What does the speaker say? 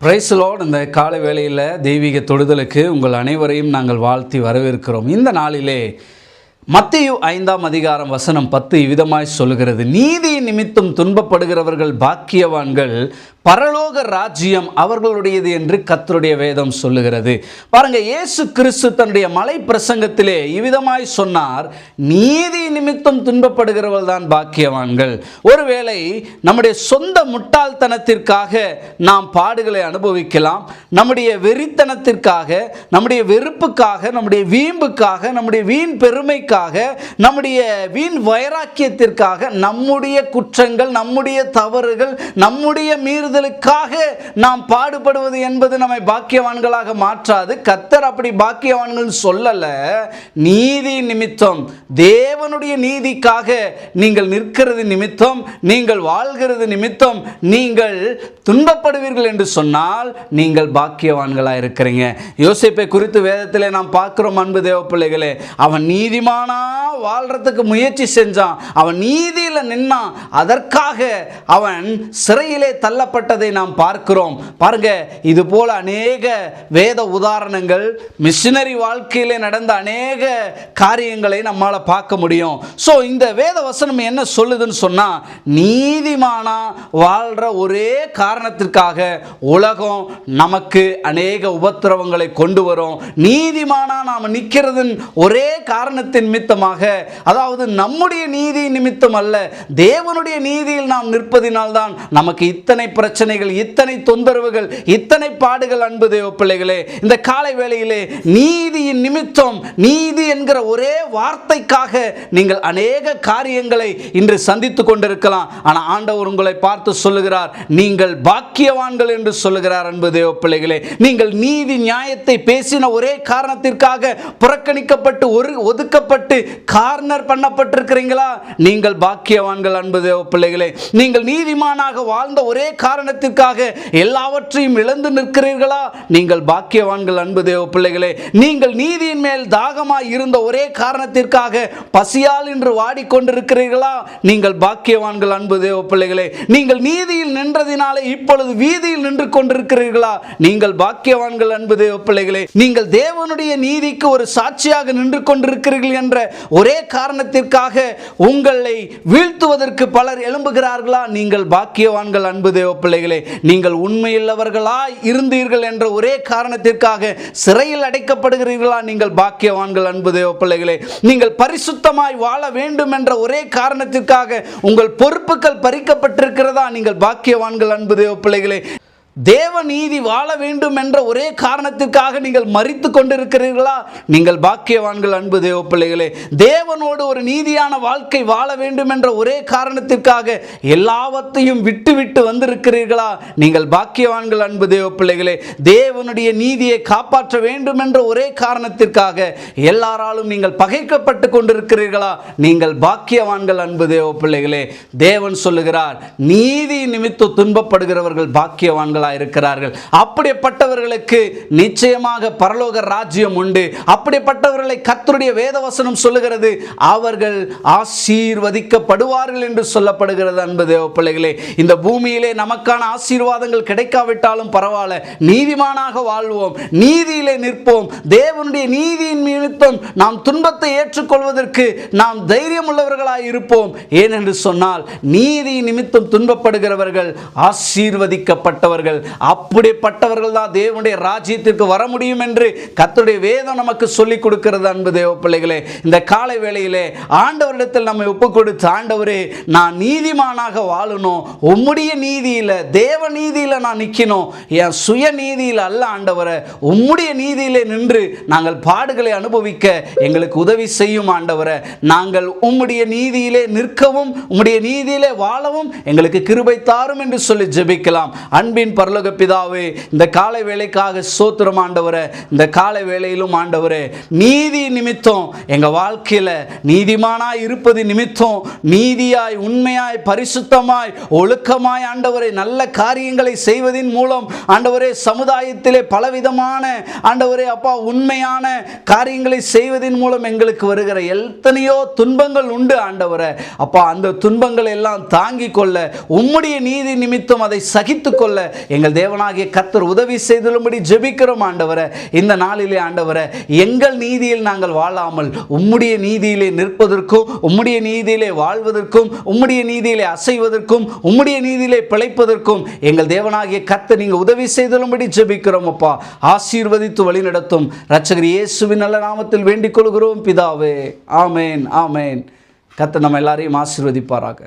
பிரைஸ்லோட் இந்த காலை வேளையில் தெய்வீக தொடுதலுக்கு உங்கள் அனைவரையும் நாங்கள் வாழ்த்தி வரவேற்கிறோம். இந்த நாளிலே மத்திய ஐந்தாம் அதிகாரம் வசனம் பத்து இவ்விதமாய் சொல்லுகிறது. நீதி நிமித்தம் துன்பப்படுகிறவர்கள் பாக்கியவான்கள் பரலோக ராஜ்யம் அவர்களுடையது என்று கத்தருடைய வேதம் சொல்லுகிறது. பாருங்க இயேசு கிறிஸ்து தன்னுடைய மலை பிரசங்கத்திலே இவ்விதமாய் சொன்னார் நீதி நிமித்தம் துன்பப்படுகிறவர்கள் தான் பாக்கியவான்கள். ஒருவேளை நம்முடைய சொந்த முட்டாள்தனத்திற்காக நாம் பாடுகளை அனுபவிக்கலாம் நம்முடைய வெறித்தனத்திற்காக நம்முடைய வெறுப்புக்காக நம்முடைய வீம்புக்காக நம்முடைய வீண் பெருமைக்காக நம்முடைய வீண் வைராக்கியத்திற்காக நம்முடைய குற்றங்கள் நம்முடைய தவறுகள் நம்முடைய மீறுதலுக்காக நாம் பாடுபடுவது என்பது நம்மை பாக்கியவான்களாக மாற்றாது. கத்தர் அப்படி பாக்கியவான்கள் சொல்லல. நீதி நிமித்தம். தேவனுடைய நீதிக்காக நீங்கள் நிற்கிறது நிமித்தம் நீங்கள் வாழ்கிறது நிமித்தம் நீங்கள் துன்பப்படுவீர்கள் என்று சொன்னால் நீங்கள் பாக்கியவான்களாக இருக்கிறீங்க. யோசிப்பை குறித்து வேதத்திலே நாம் பார்க்கிறோம் அன்பு தேவ பிள்ளைகளே அவன் நீதிமானா வாழ்றதுக்கு முயற்சி செஞ்சான். அவன் நீதியில் நின்னான். அதற்காக அவன் சிறையிலே தள்ளப்பட்ட தள்ளப்பட்டதை நாம் பார்க்கிறோம். பாருங்க இது போல அநேக வேத உதாரணங்கள் மிஷினரி வாழ்க்கையிலே நடந்த அநேக காரியங்களை நம்மால் பார்க்க முடியும். ஸோ இந்த வேத வசனம் என்ன சொல்லுதுன்னு சொன்னால் நீதிமானா வாழ்கிற ஒரே காரணத்திற்காக உலகம் நமக்கு அநேக உபத்திரவங்களை கொண்டு வரும். நீதிமானா நாம் நிற்கிறதன் ஒரே காரணத்தின் நிமித்தமாக அதாவது நம்முடைய நீதி நிமித்தம் அல்ல தேவனுடைய நீதியில் நாம் நிற்பதினால்தான் நமக்கு இத்தனை பிரச்சனைகள் இத்தனை தொந்தரவுகள் இத்தனை பாடுகள் அன்பு தேவ பிள்ளைகளே. இந்த காலை வேளையிலே நீதியின் நிமித்தம் நீதி என்கிற ஒரே வார்த்தைக்காக நீங்கள் அநேக காரியங்களை இன்று சந்தித்து கொண்டிருக்கலாம். ஆனால் ஆண்டவர் உங்களை பார்த்து பார்த்து சொல்லுகிறார். நீங்கள் பாக்கியவான்கள் என்று சொல்லுகிறார் அன்பு தேவ பிள்ளைகளே நீங்கள் நீதி நியாயத்தை பேசின ஒரே காரணத்திற்காக புறக்கணிக்கப்பட்டு ஒரு ஒதுக்கப்பட்டு கார்னர் பண்ணப்பட்டிருக்கிறீங்களா? நீங்கள் பாக்கியவான்கள் அன்பு தேவ பிள்ளைகளே நீங்கள் நீதிமானாக வாழ்ந்த ஒரே காரணத்திற்காக எல்லாவற்றையும் இழந்து நிற்கிறீர்களா? நீங்கள் பாக்கியவான்கள் அன்பு தேவ பிள்ளைகளே நீங்கள் நீதியின் மேல் தாகமாய் இருந்த ஒரே காரணத்திற்காக பசியால் இன்று வாடிக்கொண்டிருக்கிறீர்களா? நீங்கள் பாக்கியவான்கள் அன்பு தேவ பிள்ளைகளே நீங்கள் நீங்கள் நீதியில் நின்றதினாலே இப்பொழுது வீதியில் நின்று கொண்டிருக்கிறீர்களா? நீங்கள் பாக்கியவான்கள் அன்பு தேவ பிள்ளைகளே நீங்கள் தேவனுடைய நீதிக்கு ஒரு சாட்சியாக நின்று கொண்டிருக்கிறீர்கள் என்ற ஒரே காரணத்திற்காக உங்களை வீழ்த்துவதற்கு பலர் எழும்புகிறார்களா? நீங்கள் பாக்கியவான்கள் அன்பு தேவ பிள்ளைகளே நீங்கள் உண்மையுள்ளவர்களாய் இருந்தீர்கள் என்ற ஒரே காரணத்திற்காக சிறையில் அடைக்கப்படுகிறீர்களா? நீங்கள் பாக்கியவான்கள் அன்பு தேவ பிள்ளைகளே நீங்கள் பரிசுத்தமாய் வாழ வேண்டும் என்ற ஒரே காரணத்திற்காக உங்கள் பொறுப்புகள் பறிக்கப்பட்டிருக்கிறது நீங்கள் பாக்கியவான்கள் அன்பு தேவ பிள்ளைகளே. தேவ நீதி வாழ வேண்டும் என்ற ஒரே காரணத்திற்காக நீங்கள் மறித்து கொண்டிருக்கிறீர்களா? நீங்கள் பாக்கியவான்கள் அன்பு தேவ பிள்ளைகளே தேவனோடு ஒரு நீதியான வாழ்க்கை வாழ வேண்டும் என்ற ஒரே காரணத்திற்காக எல்லாவற்றையும் விட்டு விட்டு வந்திருக்கிறீர்களா? நீங்கள் பாக்கியவான்கள் அன்பு தேவ பிள்ளைகளே தேவனுடைய நீதியை காப்பாற்ற வேண்டும் என்ற ஒரே காரணத்திற்காக எல்லாராலும் நீங்கள் பகைக்கப்பட்டு கொண்டிருக்கிறீர்களா? நீங்கள் பாக்கியவான்கள் அன்பு தேவ பிள்ளைகளே தேவன் சொல்லுகிறார் நீதி நிமித்து துன்பப்படுகிறவர்கள் பாக்கியவான்கள் உள்ளவர்களாக இருக்கிறார்கள். அப்படிப்பட்டவர்களுக்கு நிச்சயமாக பரலோக ராஜ்யம் உண்டு. அப்படிப்பட்டவர்களை கத்தருடைய வேதவசனம் சொல்லுகிறது அவர்கள் ஆசீர்வதிக்கப்படுவார்கள் என்று சொல்லப்படுகிறது அன்பு தேவ பிள்ளைகளே. இந்த பூமியிலே நமக்கான ஆசீர்வாதங்கள் கிடைக்காவிட்டாலும் பரவாயில்ல. நீதிமானாக வாழ்வோம் நீதியிலே நிற்போம். தேவனுடைய நீதியின் நிமித்தம் நாம் துன்பத்தை ஏற்றுக்கொள்வதற்கு நாம் தைரியம் உள்ளவர்களாக இருப்போம். ஏனென்று சொன்னால் நீதி நிமித்தம் துன்பப்படுகிறவர்கள் ஆசீர்வதிக்கப்பட்டவர்கள் அப்படிப்பட்டவர்கள் தான் தேவனுடைய ராஜ்யத்திற்கு வர முடியும் என்று கத்துடைய வேதம் நமக்கு சொல்லிக் கொடுக்கிறது அன்பு தேவ பிள்ளைகளே இந்த காலை வேளையிலே ஆண்டவரிடத்தில் நம்மை ஒப்பு கொடுத்து ஆண்டவரே நான் நீதிமானாக வாழணும் உம்முடைய நீதியில் தேவ நீதியில் நான் நிற்கணும் என் சுய நீதியில் அல்ல ஆண்டவரை. உம்முடைய நீதியிலே நின்று நாங்கள் பாடுகளை அனுபவிக்க எங்களுக்கு உதவி செய்யும் ஆண்டவரை. நாங்கள் உம்முடைய நீதியிலே நிற்கவும் உம்முடைய நீதியிலே வாழவும் எங்களுக்கு கிருபை தாரும் என்று சொல்லி ஜெபிக்கலாம். அன்பின் பரலோக பிதாவே இந்த காலை வேலைக்காக சோத்திரம் ஆண்டவரை இந்த காலை வேலையிலும் ஆண்டவரே நீதி நிமித்தம் எங்கள் வாழ்க்கையில் நீதிமானாய் இருப்பது நிமித்தம் நீதியாய் உண்மையாய் பரிசுத்தமாய் ஒழுக்கமாய் ஆண்டவரை நல்ல காரியங்களை செய்வதின் மூலம் ஆண்டவரே சமுதாயத்திலே பலவிதமான ஆண்டவரே அப்பா உண்மையான காரியங்களை செய்வதின் மூலம் எங்களுக்கு வருகிற எத்தனையோ துன்பங்கள் உண்டு ஆண்டவரை. அப்பா அந்த துன்பங்களை எல்லாம் தாங்கிக் கொள்ள உம்முடைய நீதி நிமித்தம் அதை சகித்து கொள்ள எங்கள் தேவனாகிய கத்தர் உதவி செய்தலும்படி ஜெபிக்கிறோம் ஆண்டவரை. இந்த நாளிலே ஆண்டவரை எங்கள் நீதியில் நாங்கள் வாழாமல் உம்முடைய நீதியிலே நிற்பதற்கும் உம்முடைய நீதியிலே வாழ்வதற்கும் உம்முடைய நீதியிலே அசைவதற்கும் உம்முடைய நீதியிலே பிழைப்பதற்கும் எங்கள் தேவனாகிய கத்தை நீங்க உதவி செய்தலும்படி ஜெபிக்கிறோம் அப்பா. ஆசீர்வதித்து வழிநடத்தும். ரட்சகர் இயேசுவின் நல்ல நாமத்தில் வேண்டிக் கொள்கிறோம் பிதாவே. ஆமேன் ஆமேன். கத்தை நம்ம எல்லாரையும் ஆசீர்வதிப்பாராக.